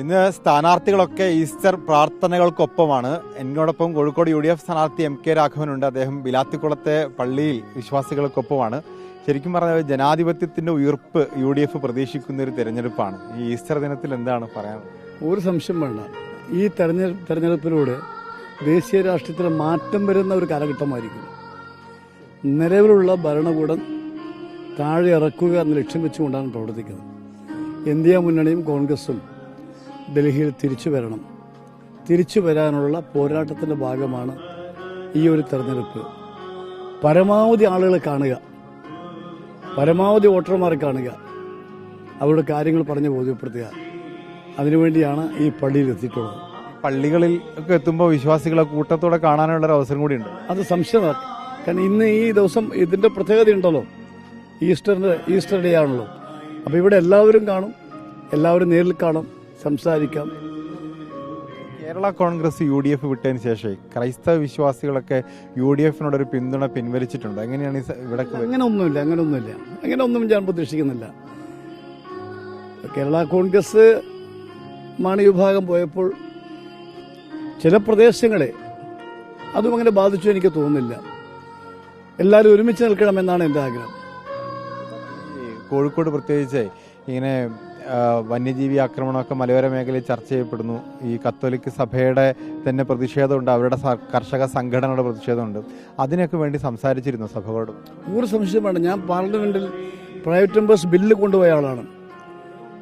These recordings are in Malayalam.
ഇന്ന് സ്ഥാനാർത്ഥികളൊക്കെ ഈസ്റ്റർ പ്രാർത്ഥനകൾക്കൊപ്പമാണ്. എന്നോടൊപ്പം കോഴിക്കോട് യു ഡി എഫ് സ്ഥാനാർത്ഥി എം കെ രാഘവനുണ്ട്. അദ്ദേഹം ബിലാത്തിക്കുളത്തെ പള്ളിയിൽ വിശ്വാസികൾക്കൊപ്പമാണ്. ശരിക്കും പറഞ്ഞാൽ ജനാധിപത്യത്തിന്റെ ഉയർപ്പ് യു ഡി എഫ് പ്രതീക്ഷിക്കുന്ന ഒരു തെരഞ്ഞെടുപ്പാണ്. ഈ ഈസ്റ്റർ ദിനത്തിൽ എന്താണ് പറയാനുള്ളത് ഒരു സംശയം വേണ്ട. ഈ തെരഞ്ഞെടുപ്പ് തെരഞ്ഞെടുപ്പിലൂടെ ദേശീയ രാഷ്ട്രീയത്തിൽ മാറ്റം വരുന്ന ഒരു കാലഘട്ടമായിരിക്കും. നിലവിലുള്ള ഭരണകൂടം താഴെ ഇറക്കുക എന്ന ലക്ഷ്യം വെച്ചുകൊണ്ടാണ് പ്രവർത്തിക്കുന്നത്. ഇന്ത്യ മുന്നണിയും കോൺഗ്രസും ഡൽഹിയിൽ തിരിച്ചു വരണം. തിരിച്ചു വരാനുള്ള പോരാട്ടത്തിന്റെ ഭാഗമാണ് ഈ ഒരു തെരഞ്ഞെടുപ്പ്. പരമാവധി ആളുകളെ കാണുക. പരമാവധി വോട്ടർമാരെ കാണുക. അവരുടെ കാര്യങ്ങൾ പറഞ്ഞ് ബോധ്യപ്പെടുത്തുക. അതിനുവേണ്ടിയാണ് ഈ പള്ളിയിൽ എത്തിയിട്ടുള്ളത്. പള്ളികളിൽ ഒക്കെ എത്തുമ്പോൾ വിശ്വാസികളെ കൂട്ടത്തോടെ കാണാനുള്ള ഒരു അവസരം കൂടിയുണ്ട്. അത് സംശയമാണ്. കാരണം ഇന്ന് ഈ ദിവസം ഇതിന്റെ പ്രത്യേകത ഉണ്ടല്ലോ. ഈസ്റ്ററിന്റെ ഈസ്റ്റർ ഡേ ആണല്ലോ. അപ്പോൾ ഇവിടെ എല്ലാവരും കാണും. എല്ലാവരും നേരിൽ കാണും. സംസാരിക്കാം. Kerala Congress U D F വിട്ടതിന് ശേഷം ക്രൈസ്തവ വിശ്വാസികളൊക്കെ യു ഡി എഫിനോട് ഒരു പിന്തുണ പിൻവലിച്ചിട്ടുണ്ട്. എങ്ങനെയാണ് ഇവിടെ അങ്ങനെ ഒന്നുമില്ല അങ്ങനെ ഒന്നുമില്ല അങ്ങനെ ഒന്നും ഞാൻ പ്രതീക്ഷിക്കുന്നില്ല. കേരള കോൺഗ്രസ് മാണി വിഭാഗം പോയപ്പോൾ ചില പ്രദേശങ്ങളെ അതും അങ്ങനെ ബാധിച്ചു എനിക്ക് തോന്നുന്നില്ല. എല്ലാവരും ഒരുമിച്ച് നിൽക്കണമെന്നാണ് എന്റെ ആഗ്രഹം. കോഴിക്കോട് പ്രത്യേകിച്ച് ഇങ്ങനെ വന്യജീവി ആക്രമണമൊക്കെ മലയോര മേഖലയിൽ ചർച്ച ചെയ്യപ്പെടുന്നു. ഈ കത്തോലിക്ക് സഭയുടെ തന്നെ പ്രതിഷേധമുണ്ട് അവരുടെ കർഷക സംഘടനയുടെ പ്രതിഷേധമുണ്ട്. അതിനൊക്കെ വേണ്ടി സംസാരിച്ചിരുന്നു സഭകളോട്. ഒരു സംശയമാണ് ഞാൻ പാർലമെന്റിൽ പ്രൈവറ്റ് മെമ്പേഴ്സ് ബില്ല് കൊണ്ടുപോയ ആളാണ്.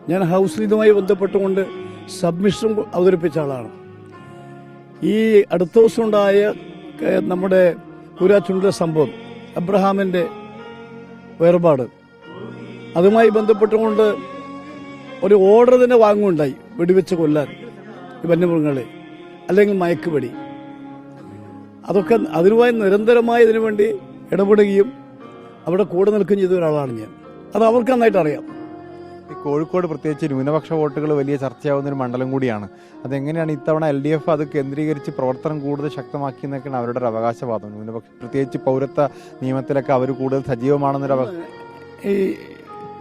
ഞാൻ ഹൗസ് ഇതുമായി ബന്ധപ്പെട്ടുകൊണ്ട് സബ്മിഷൻ അവതരിപ്പിച്ച ആളാണ്. ഈ അടുത്ത ദിവസം ഉണ്ടായ നമ്മുടെ കുരാച്ചുണ്ടിലെ സംഭവം അബ്രഹാമിന്റെ വേർപാട് അതുമായി ബന്ധപ്പെട്ടുകൊണ്ട് ഒരു ഓർഡർ തന്നെ വാങ്ങുകയുണ്ടായി. വെടിവെച്ച് കൊല്ലാൻ. ഈ വന്യമൃഗങ്ങളെ. അല്ലെങ്കിൽ മയക്കുവെടി അതൊക്കെ അതിനുമായി നിരന്തരമായി ഇതിനു വേണ്ടി ഇടപെടുകയും അവിടെ കൂടെ നിൽക്കുകയും ചെയ്ത ഒരാളാണ് ഞാൻ. അത് അവർക്ക് നന്നായിട്ട് അറിയാം. ഈ കോഴിക്കോട് പ്രത്യേകിച്ച് ന്യൂനപക്ഷ വോട്ടുകൾ വലിയ ചർച്ചയാവുന്ന ഒരു മണ്ഡലം കൂടിയാണ്. അതെങ്ങനെയാണ് ഇത്തവണ എൽ ഡി എഫ് അത് കേന്ദ്രീകരിച്ച് പ്രവർത്തനം കൂടുതൽ ശക്തമാക്കി എന്നൊക്കെയാണ് അവരുടെ ഒരു അവകാശവാദം. ന്യൂനപക്ഷ പ്രത്യേകിച്ച് പൗരത്വ നിയമത്തിലൊക്കെ അവർ കൂടുതൽ സജീവമാണെന്നൊരു ഈ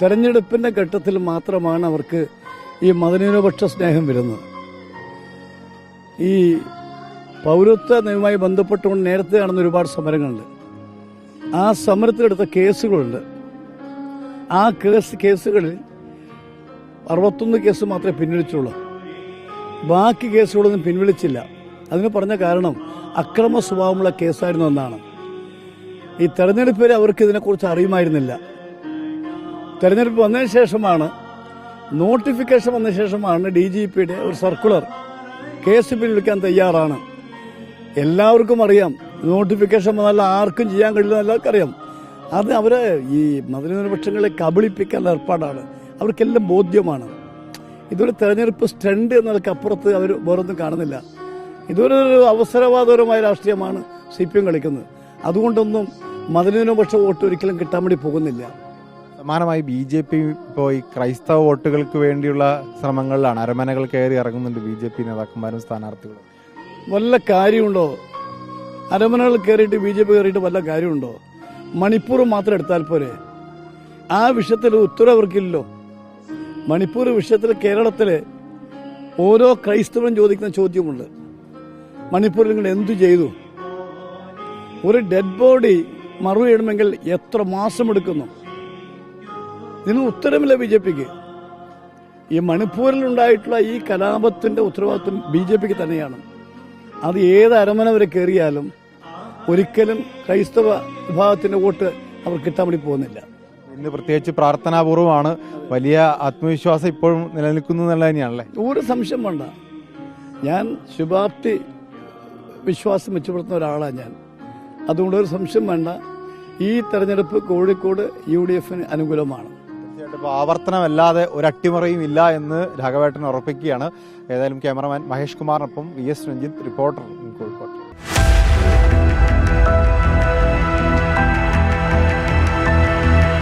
തെരഞ്ഞെടുപ്പിന്റെ ഘട്ടത്തിൽ മാത്രമാണ് അവർക്ക് ഈ മതന്യൂനപക്ഷ സ്നേഹം വരുന്നത്. ഈ പൗരത്വ നിയമവുമായി ബന്ധപ്പെട്ടുകൊണ്ട് നേരത്തെ നടന്ന ഒരുപാട് സമരങ്ങളുണ്ട്. ആ സമരത്തിലെടുത്ത കേസുകളുണ്ട്. ആ കേസ് കേസുകളിൽ അറുപത്തൊന്ന് കേസ് മാത്രമേ പിൻവലിച്ചുള്ളൂ. ബാക്കി കേസുകളൊന്നും പിൻവലിച്ചില്ല. അതിന് പറഞ്ഞ കാരണം അക്രമ സ്വഭാവമുള്ള കേസായിരുന്നു എന്നാണ്. ഈ തെരഞ്ഞെടുപ്പിൽ അവർക്ക് ഇതിനെക്കുറിച്ച് അറിയുമായിരുന്നില്ല. തെരഞ്ഞെടുപ്പ് വന്നതിന് ശേഷമാണ് നോട്ടിഫിക്കേഷൻ വന്ന ശേഷമാണ് ഡി ജി പിയുടെ ഒരു സർക്കുലർ കേസ് പിൻവലിക്കാൻ തയ്യാറാണ്. എല്ലാവർക്കും അറിയാം നോട്ടിഫിക്കേഷൻ വന്നാൽ ആർക്കും ചെയ്യാൻ കഴിയില്ല എല്ലാവർക്കും അറിയാം. അത് അവരെ ഈ മതന്യൂനപക്ഷങ്ങളെ കബളിപ്പിക്കാൻ ഏർപ്പാടാണ്. അവർക്കെല്ലാം ബോധ്യമാണ്. ഇതൊരു തെരഞ്ഞെടുപ്പ് സ്റ്റണ്ട് എന്നതൊക്കെ അപ്പുറത്ത് അവർ വേറൊന്നും കാണുന്നില്ല. ഇതൊരു അവസരവാദപരമായ രാഷ്ട്രീയമാണ് സി പി എം കളിക്കുന്നത്. അതുകൊണ്ടൊന്നും മതന്യൂനപക്ഷ വോട്ട് ഒരിക്കലും കിട്ടാൻ വേണ്ടി പോകുന്നില്ല. സമാനമായി ബി ജെ പി ഇപ്പോൾ ഈ ക്രൈസ്തവ വോട്ടുകൾക്ക് വേണ്ടിയുള്ള ശ്രമങ്ങളിലാണ്. അരമനകൾ കയറി ഇറങ്ങുന്നുണ്ട് ബി ജെ പി നേതാക്കന്മാരും സ്ഥാനാർത്ഥികളും. വല്ല കാര്യമുണ്ടോ? അരമനകൾ കയറിയിട്ട് ബി ജെ പി കയറിയിട്ട് വല്ല കാര്യമുണ്ടോ? മണിപ്പൂർ മാത്രം എടുത്താൽ പോരെ? ആ വിഷയത്തിൽ ഉത്തരവ് അവർക്കില്ലല്ലോ. മണിപ്പൂർ വിഷയത്തിൽ കേരളത്തിൽ ഓരോ ക്രൈസ്തവനും ചോദിക്കുന്ന ചോദ്യമുണ്ട്. മണിപ്പൂരിൽ നിങ്ങൾ എന്തു ചെയ്തു? ഒരു ഡെഡ് ബോഡി മറുപടിയിടണമെങ്കിൽ എത്ര മാസം എടുക്കുന്നു ഇതിന് ഉത്തരമില്ല ബി ജെ പിക്ക് ഈ മണിപ്പൂരിൽ ഉണ്ടായിട്ടുള്ള ഈ കലാപത്തിന്റെ ഉത്തരവാദിത്വം ബി ജെ പിക്ക് തന്നെയാണ്. അത് ഏത് അരമന വരെ കയറിയാലും ഒരിക്കലും ക്രൈസ്തവ വിഭാഗത്തിന്റെ വോട്ട് അവർ കിട്ടാൻ വേണ്ടി പോകുന്നില്ല. ഇന്ന് പ്രത്യേകിച്ച് പ്രാർത്ഥനാപൂർവമാണ്. വലിയ ആത്മവിശ്വാസം ഇപ്പോഴും നിലനിൽക്കുന്നു എന്നുള്ളത് തന്നെയാണല്ലേ? ഒരു സംശയം വേണ്ട. ഞാൻ ശുഭാപ്തി വിശ്വാസം മെച്ചപ്പെടുത്തുന്ന ഒരാളാണ് ഞാൻ. അതുകൊണ്ട് ഒരു സംശയം വേണ്ട. ഈ തെരഞ്ഞെടുപ്പ് കോഴിക്കോട് യു ഡി എഫിന് അനുകൂലമാണ്. ഇപ്പോൾ ആവർത്തനമല്ലാതെ ഒരു അട്ടിമറിയും ഇല്ല എന്ന് രാഘവേട്ടൻ ഉറപ്പിക്കുകയാണ്. ഏതായാലും ക്യാമറമാൻ മഹേഷ് കുമാറിനൊപ്പം വി എസ് രഞ്ജിത്ത് റിപ്പോർട്ടർ.